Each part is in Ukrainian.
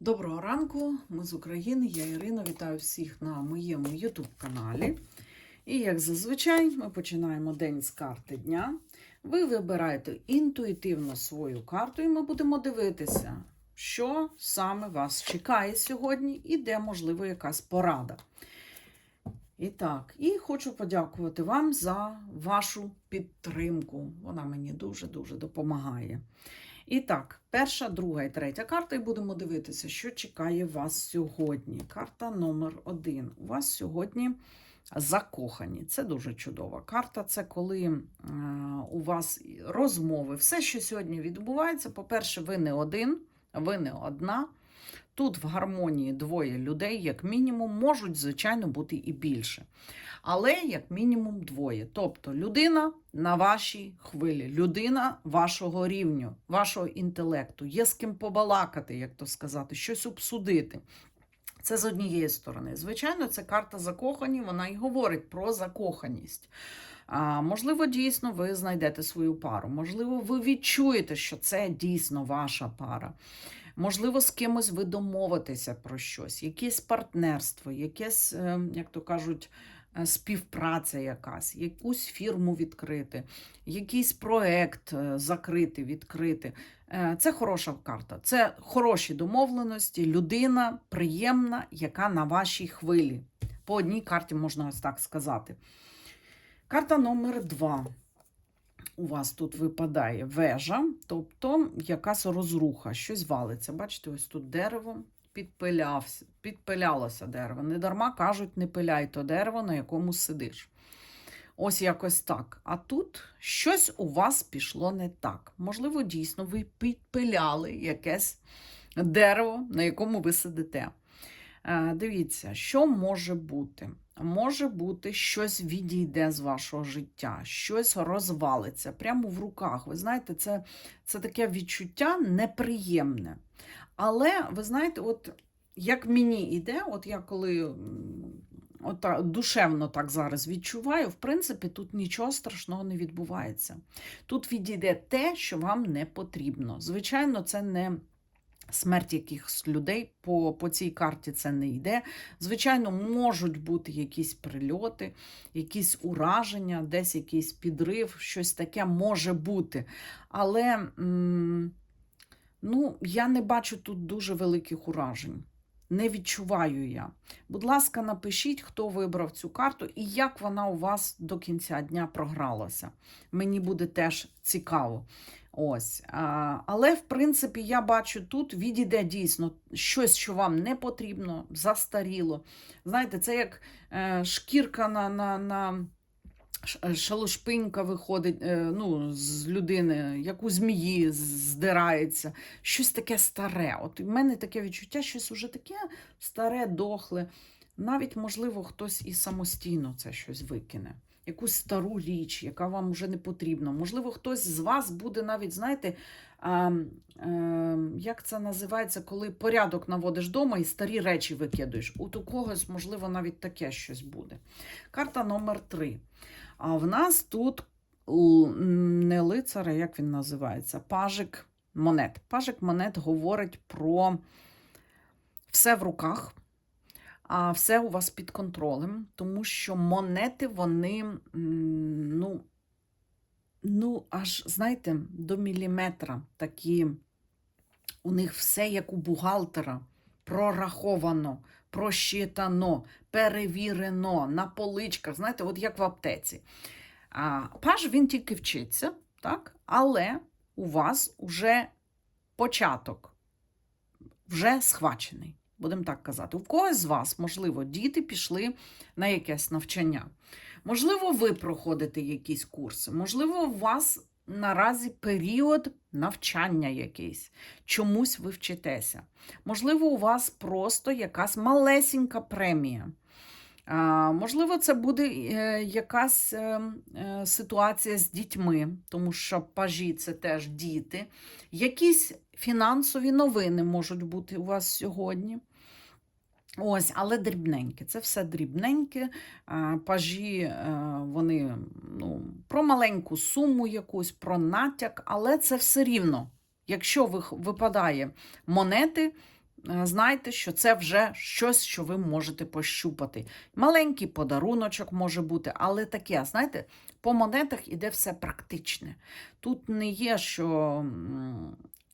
Доброго ранку, ми з України. Я Ірина. Вітаю всіх на моєму YouTube каналі. І як зазвичай, ми починаємо день з карти дня. Ви вибираєте інтуїтивно свою карту, і ми будемо дивитися, що саме вас чекає сьогодні і де, можливо, якась порада. І так, і хочу подякувати вам за вашу підтримку. Вона мені дуже-дуже допомагає. І так, перша, друга і третя карта, і будемо дивитися, що чекає вас сьогодні. Карта номер один. У вас сьогодні закохані. Це дуже чудова карта. Це коли е, у вас розмови. Все, що сьогодні відбувається, по-перше, ви не один, ви не одна. Тут в гармонії двоє людей, як мінімум, можуть, звичайно, бути і більше. Але як мінімум двоє. Тобто людина на вашій хвилі, людина вашого рівню, вашого інтелекту, є з ким побалакати, як то сказати, щось обсудити. Це з однієї сторони. Звичайно, це карта закохані, вона і говорить про закоханість. А, можливо, дійсно ви знайдете свою пару. Можливо, ви відчуєте, що це дійсно ваша пара. Можливо, з кимось ви домовитеся про щось, якесь партнерство, якесь, е, як то кажуть, е, співпраця якась, якусь фірму відкрити, якийсь проект е, закрити, відкрити. Це хороша карта, це хороші домовленості, людина приємна, яка на вашій хвилі. По одній карті можна ось так сказати. Карта номер два. У вас тут випадає вежа, тобто якась розруха, щось валиться. Бачите, ось тут дерево підпилявся, підпилялося дерево. Недарма кажуть, не пиляй то дерево, на якому сидиш. Ось якось так. А тут щось у вас пішло не так. Можливо, дійсно, ви підпиляли якесь дерево, на якому ви сидите. Е, Дивіться, що може бути? Може бути, щось відійде з вашого життя, щось розвалиться прямо в руках. Ви знаєте, це, це таке відчуття неприємне. Але ви знаєте, от як мені йде, от я коли от, душевно так зараз відчуваю, в принципі, тут нічого страшного не відбувається. Тут відійде те, що вам не потрібно. Звичайно, це не смерть якихось людей по, по цій карті це не йде. Звичайно, можуть бути якісь прильоти, якісь ураження, десь якийсь підрив, щось таке може бути. Але ну, я не бачу тут дуже великих уражень. Не відчуваю я. Будь ласка, напишіть, хто вибрав цю карту і як вона у вас до кінця дня програлася. Мені буде теж цікаво. Ось. Але, в принципі, я бачу тут відійде дійсно щось, що вам не потрібно, застаріло. Знаєте, це як е, шкірка на, на, на шалошпинька виходить е, ну, з людини, як у змії здирається. Щось таке старе. От у мене таке відчуття, щось уже таке старе, дохле. Навіть, можливо, хтось і самостійно це щось викине. Якусь стару річ, яка вам вже не потрібна. Можливо, хтось з вас буде навіть, знаєте, а, е, як це називається, коли порядок наводиш вдома і старі речі викидуєш. У когось, можливо, навіть таке щось буде. Карта номер три. А в нас тут не лицар, як він називається? Пажик монет. Пажик монет говорить про все в руках, а все у вас під контролем, тому що монети, вони, ну, ну, аж, знаєте, до міліметра такі. У них все як у бухгалтера. Прораховано, просчитано, перевірено на поличках. Знаєте, от як в аптеці. А, паж він тільки вчиться, так? але у вас вже початок вже схвачений. Будемо так казати. У когось з вас, можливо, діти пішли на якесь навчання. Можливо, ви проходите якісь курси. Можливо, у вас наразі період навчання якийсь. Чомусь ви вчитеся. Можливо, у вас просто якась малесенька премія. Можливо, це буде е, якась е, е, ситуація з дітьми, тому що пажі це теж діти. Якісь фінансові новини можуть бути у вас сьогодні. Ось, але дрібненьке. Це все дрібненьке. Пажі е, вони ну, про маленьку суму якусь, про натяк, але це все рівно. Якщо випадає монети, знайте, що це вже щось, що ви можете пощупати. Маленький подаруночок може бути, але таке, знаєте, по монетах іде все практичне. Тут не є, що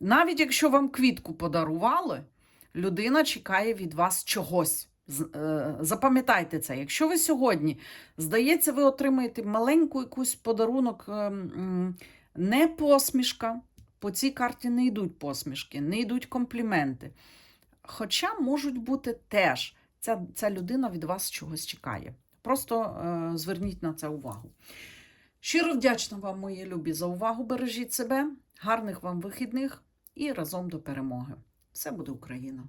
навіть якщо вам квітку подарували, людина чекає від вас чогось. Е, Запам'ятайте це, якщо ви сьогодні, здається, ви отримаєте маленьку якусь подарунок, е, не посмішка. По цій карті не йдуть посмішки, не йдуть компліменти. Хоча можуть бути теж, ця, ця людина від вас чогось чекає. Просто е, зверніть на це увагу. Щиро вдячна вам, мої любі, за увагу. Бережіть себе, гарних вам вихідних і разом до перемоги. Все буде Україна!